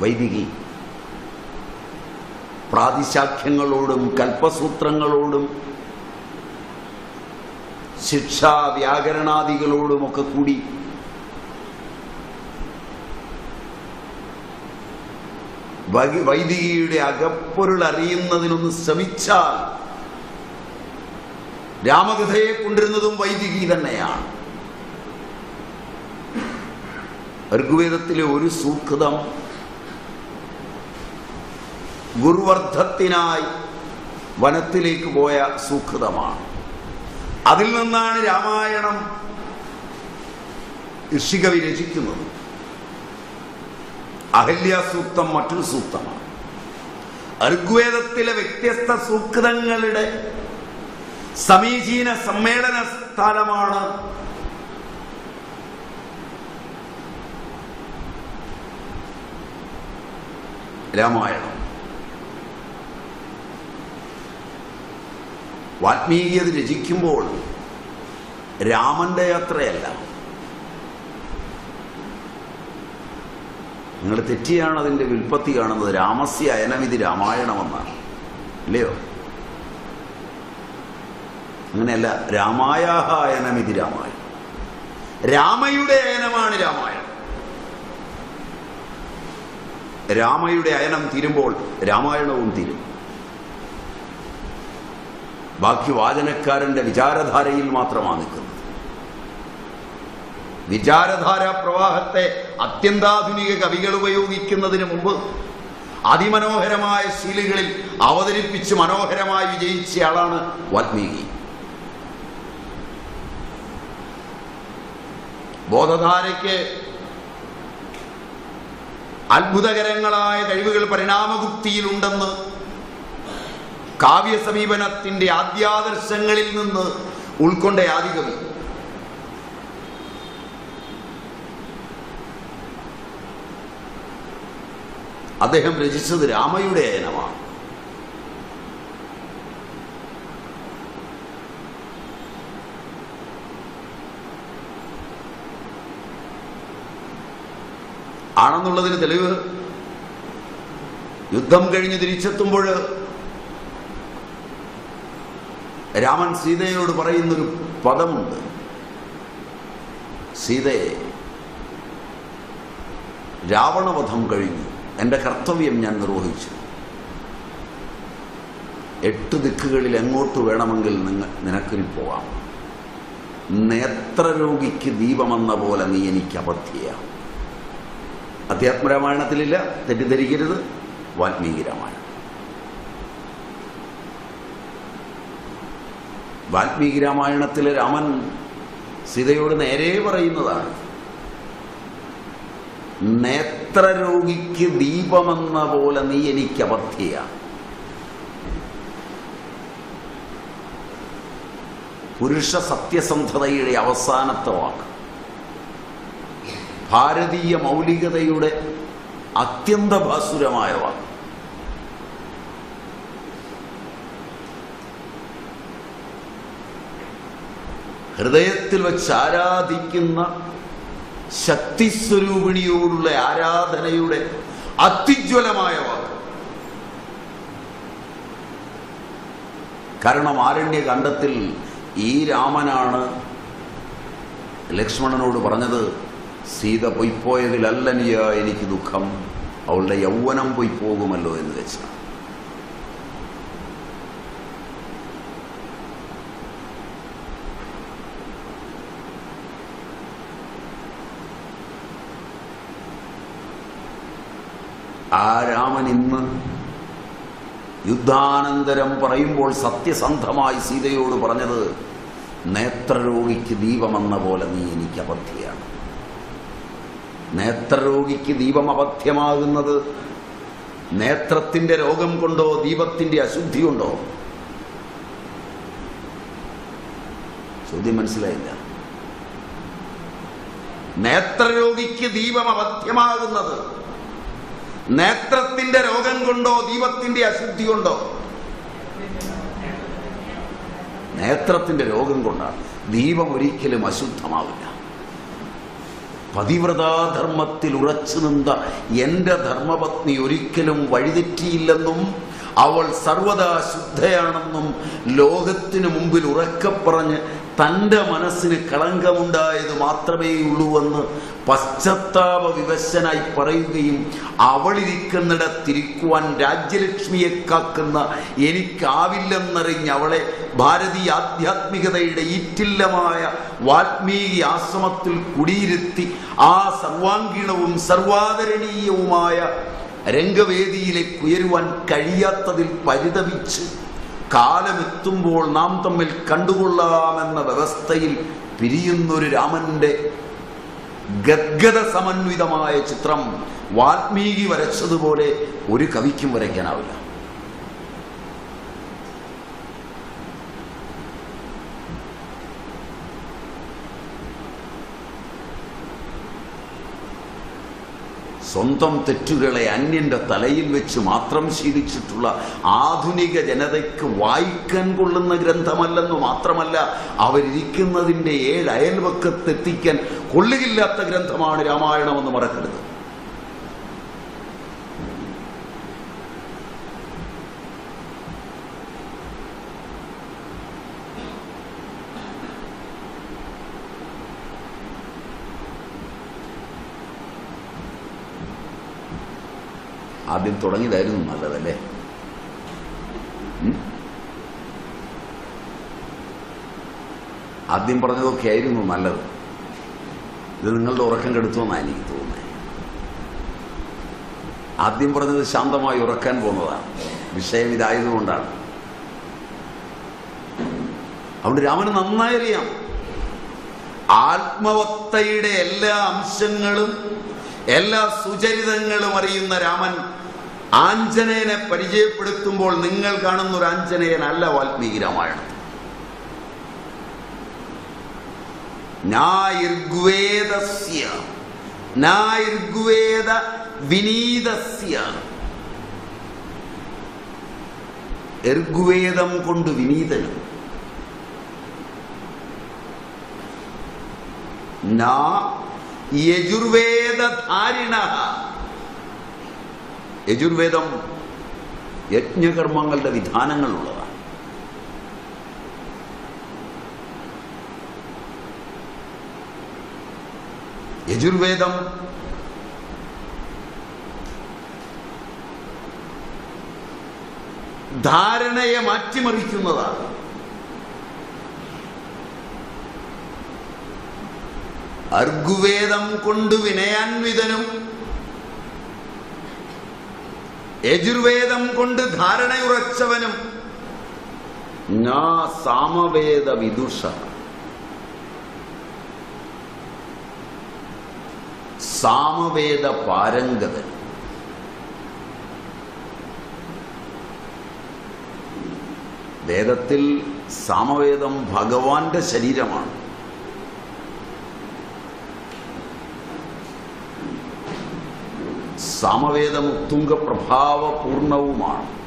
വൈദികി. പ്രാതിശാഖ്യങ്ങളോടും കൽപ്പസൂത്രങ്ങളോടും ശിക്ഷാ വ്യാകരണാദികളോടുമൊക്കെ കൂടി വൈദികിയുടെ അകപ്പൊരുൾ അറിയുന്നതിനൊന്ന് ശ്രമിച്ചാൽ രാമകഥയെ കൊണ്ടിരുന്നതും വൈദികി തന്നെയാണ്. ഋഗ്വേദത്തിലെ ഒരു സൂക്തം ഗുരുവർദ്ധത്തിനായി വനത്തിലേക്ക് പോയ സുഹൃതമാണ്. അതിൽ നിന്നാണ് രാമായണം ഋഷികവി രചിക്കുന്നത്. അഹല്യ സൂക്തം മറ്റൊരു സൂക്തമാണ്. ഋഗ്വേദത്തിലെ വ്യത്യസ്ത സൂക്തങ്ങളുടെ സമീചീന സമ്മേളന സ്ഥലമാണ് രാമായണം. വാൽമീകിയത് രചിക്കുമ്പോൾ രാമന്റെ യാത്രയല്ല. നിങ്ങൾ തെറ്റിയാണ് അതിന്റെ വിൽപ്പത്തി കാണുന്നത്. രാമസ്യ അയനമിതി രാമായണമെന്നാണ്. ഇല്ലയോ? അങ്ങനെയല്ല രാമായാഹ അയനമിതി രാമായണം. രാമയുടെ അയനമാണ് രാമായണം. രാമയുടെ അയനം തീരുമ്പോൾ രാമായണവും തീരും. ബാക്കി വാചനക്കാരന്റെ വിചാരധാരയിൽ മാത്രമാണ് നിൽക്കുന്നത്. വിചാരധാരാ പ്രവാഹത്തെ അത്യന്താധുനിക കവികൾ ഉപയോഗിക്കുന്നതിന് മുമ്പ് അതിമനോഹരമായ ശീലുകളിൽ അവതരിപ്പിച്ച് മനോഹരമായി വിജയിച്ചയാളാണ് വാൽമീകി. ബോധധാരയ്ക്ക് അത്ഭുതകരങ്ങളായ കഴിവുകൾ പരിണാമഗുപ്തിയിലുണ്ടെന്ന് കാവ്യ സമീപനത്തിന്റെ ആദ്യാദർശങ്ങളിൽ നിന്ന് ഉൾക്കൊണ്ട ആദികവി അദ്ദേഹം രചിച്ചത് രാമയുടെ അയനമാണ്. ആണെന്നുള്ളതിന് തെളിവ്. യുദ്ധം കഴിഞ്ഞ് തിരിച്ചെത്തുമ്പോൾ രാമൻ സീതയോട് പറയുന്നൊരു പദമുണ്ട്. സീതയെ രാവണവധം കഴിഞ്ഞു. എന്റെ കർത്തവ്യം ഞാൻ നിർവഹിച്ചു. എട്ട് ദിക്കുകളിൽ എങ്ങോട്ട് വേണമെങ്കിൽ നിങ്ങൾ നിനക്കിനി പോവാം. നേത്രരോഗിക്ക് ദീപമെന്ന പോലെ നീ എനിക്ക് അബദ്ധിയാണ് അധ്യാത്മരാമായണത്തിലില്ല തെറ്റിദ്ധരിക്കരുത് വാൽമീകി രാമായണം. വാൽമീകി രാമായണത്തിലെ രാമൻ സീതയോട് നേരെ പറയുന്നതാണ് നേത്രരോഗിക്ക് ദീപമെന്ന പോലെ നീ എനിക്ക് അബദ്ധിയ പുരുഷ സത്യസന്ധതയുടെ അവസാനത്തെ വാക്ക്. ഭാരതീയ മൗലികതയുടെ അത്യന്തഭാസുരമായ വാക്ക്. ഹൃദയത്തിൽ വെച്ച് ആരാധിക്കുന്ന ശക്തിസ്വരൂപിണിയോടുള്ള ആരാധനയുടെ അത്യുജ്വലമായ വാക്ക്. കാരണം ആരണ്യകണ്ഠത്തിൽ ഈ രാമനാണ് ലക്ഷ്മണനോട് പറഞ്ഞത് സീത പൊയ്പോയതിലല്ലനിയ എനിക്ക് ദുഃഖം. അവളുടെ യൗവനം പൊയ്പോകുമല്ലോ എന്ന് വെച്ചാണ്. ആ രാമൻ ഇന്ന് യുദ്ധാനന്തരം പറയുമ്പോൾ സത്യസന്ധമായി സീതയോട് പറഞ്ഞത് നേത്രരോഗിക്ക് ദീപമെന്ന പോലെ നീ എനിക്ക് അബദ്ധിയാണ്. നേത്രരോഗിക്ക് ദീപം അബദ്ധ്യമാകുന്നത് നേത്രത്തിന്റെ രോഗം കൊണ്ടോ ദീപത്തിന്റെ അശുദ്ധി കൊണ്ടോ? ചോദ്യം മനസ്സിലായില്ല. നേത്രരോഗിക്ക് ദീപം അബദ്ധ്യമാകുന്നത് നേത്രത്തിന്റെ രോഗം കൊണ്ടോ ദീപത്തിന്റെ അശുദ്ധി കൊണ്ടോ? നേത്രത്തിന്റെ രോഗം കൊണ്ടാണ് ദീപം ഒരിക്കലും അശുദ്ധമാവില്ല. പതിവ്രതാധർമ്മത്തിൽ ഉറച്ചു നിന്ന എന്റെ ധർമ്മപത്നി ഒരിക്കലും വഴിതെറ്റിയില്ലെന്നും അവൾ സർവദാ ശുദ്ധയാണെന്നും ലോകത്തിനു മുമ്പിൽ ഉറക്കപ്പറഞ്ഞ് തന്റെ മനസ്സിന് കളങ്കമുണ്ടായത് മാത്രമേ ഉള്ളൂവെന്ന് പശ്ചാത്താപ വിവശനായി പറയുകയും അവളിരിക്കുന്നിട തിരിക്കുവാൻ രാജ്യലക്ഷ്മിയെ കാക്കുന്ന എനിക്കാവില്ലെന്നറിഞ്ഞ് അവളെ ഭാരതീയ ആധ്യാത്മികതയുടെ ഈറ്റില്ലമായ വാൽമീകി ആശ്രമത്തിൽ കുടിയിരുത്തി ആ സർവാംഗീണവും സർവാദരണീയവുമായ രംഗവേദിയിലേക്ക് ഉയരുവാൻ കഴിയാത്തതിൽ പരിതപിച്ച് കാലമെത്തുമ്പോൾ നാം തമ്മിൽ കണ്ടുകൊള്ളാമെന്ന വ്യവസ്ഥയിൽ പിരിയുന്നൊരു രാമന്റെ ഗദ്ഗത സമന്വിതമായ ചിത്രം വാൽമീകി വരച്ചതുപോലെ ഒരു കവിക്കും വരയ്ക്കാനാവില്ല. സ്വന്തം തെറ്റുകളെ അന്യന്റെ തലയിൽ വെച്ച് മാത്രം ശീലിച്ചിട്ടുള്ള ആധുനിക ജനതയ്ക്ക് വായിക്കാൻ കൊള്ളുന്ന ഗ്രന്ഥമല്ലെന്ന് മാത്രമല്ല അവരിയ്ക്കുന്നതിന്റെ ഏഴ് അയൽവക്കത്തെത്തിക്കാൻ കൊള്ളുകില്ലാത്ത ഗ്രന്ഥമാണ് രാമായണം എന്ന് മറക്കരുത്. ആദ്യം തുടങ്ങിയതായിരുന്നു നല്ലതല്ലേ? ആദ്യം പറഞ്ഞതൊക്കെ ആയിരുന്നു നല്ലത്. ഇത് നിങ്ങളുടെ ഉറക്കം കെടുത്തുമെന്നാണ് എനിക്ക് തോന്നുന്നത് ആദ്യം പറഞ്ഞത് ശാന്തമായി ഉറക്കാൻ പോകുന്നതാണ്. വിഷയം ഇതായതുകൊണ്ടാണ്. അതുകൊണ്ട് രാമന് നന്നായി അറിയാം. ആത്മവത്തയുടെ എല്ലാ അംശങ്ങളും എല്ലാ സുചരിതങ്ങളും അറിയുന്ന രാമൻ ആഞ്ജനേയനെ പരിചയപ്പെടുത്തുമ്പോൾ നിങ്ങൾ കാണുന്ന ഒരു ആഞ്ജനേയനല്ല വാൽമീകി രാമായണം. നായിർഗ്വേദസ്യ. ഋഗ്വേദം കൊണ്ട് വിനീതനും. യജുർവേദധാരിണ. യജുർവേദം യജ്ഞകർമ്മങ്ങളുടെ വിധാനങ്ങളുള്ളതാണ്. യജുർവേദം. ധാരണയെ മാറ്റിമറിക്കുന്നതാണ്. അർഗുവേദം കൊണ്ട് വിനയാൻവിതനും യജുർവേദം കൊണ്ട് ധാരണയുറച്ചവനും സാമവേദ വിദുഷ സാമവേദ പാരംഗതൻ വേദത്തിൽ സാമവേദം ഭഗവാന്റെ ശരീരമാണ്. സാമവേദം ഉത്തുംഗ പ്രഭാവപൂർണവുമാണ്